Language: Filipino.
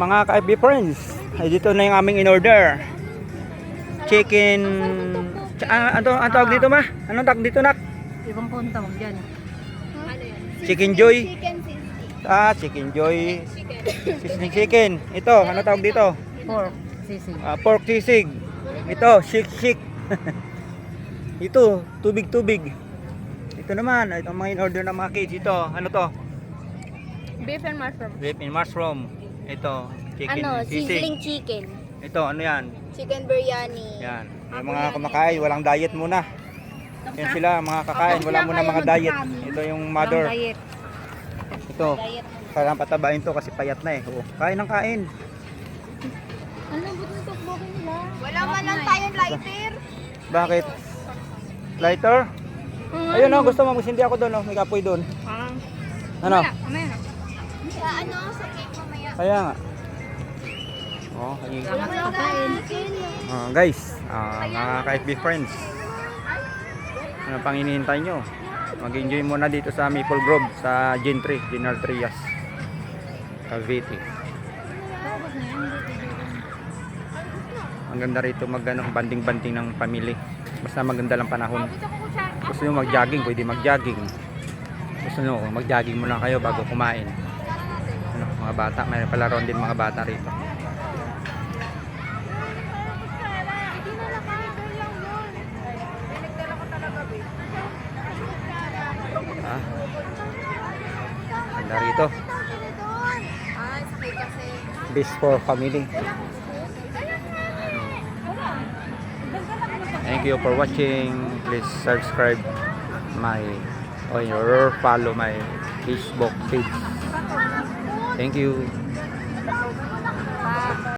mga ka-FB friends, ay dito na yung aming in-order. Chicken... Ch- ah, ano, ano tawag dito ma? Anong tawag dito nak? Ibang ko ang tawag dyan. Chicken Joy? Chicken sisig. Ah, Chicken Joy. Seasoning chicken. Ito, ano tawag dito? Pork, sisig. Ah, pork sisig. Ito, shik shik. Ito, tubig-tubig. Ito naman, ito ang mga in-order ng mga kids. Ito, ano to? Beef and mushroom. Beef and mushroom. Ito, chicken Ano, sisig. sizzling chicken. Ito, ano yan? Chicken biryani. Yan. Yung mga kumakain, walang diet muna. Yan sila, mga kakain, wala muna mga diet. Ito yung mother. Ito, kailangan patabain to kasi payat na eh. Oo, kain ng kain. Ano ba yung tukbokin nila? Wala man lang tayong lighter. Bakit? Lighter? Ayun oh, gusto mo, magsindi ako doon oh. May kapoy doon. Ah, Ano? mamaya na. Sa ano, sa cake mamaya. Kaya nga. Oh, ayun. Pagkain. Ah, guys, ah, mga ka-FB friends. Ano pang hinihintay nyo? Mag-enjoy muna dito sa Maple Grove sa Gentry, General Trias. Cavite. Ang ganda rito mag ano, banding-banding ng pamilya. Basta maganda lang panahon. Gusto nyo mag-jogging, pwede mag-jogging. Gusto nyo, mag-jogging muna kayo bago kumain. Ano, mga bata, may palaron din mga bata rito. Ha? Ganda rito. This for family. Thank you for watching. Please subscribe my or follow my Facebook page. Thank you.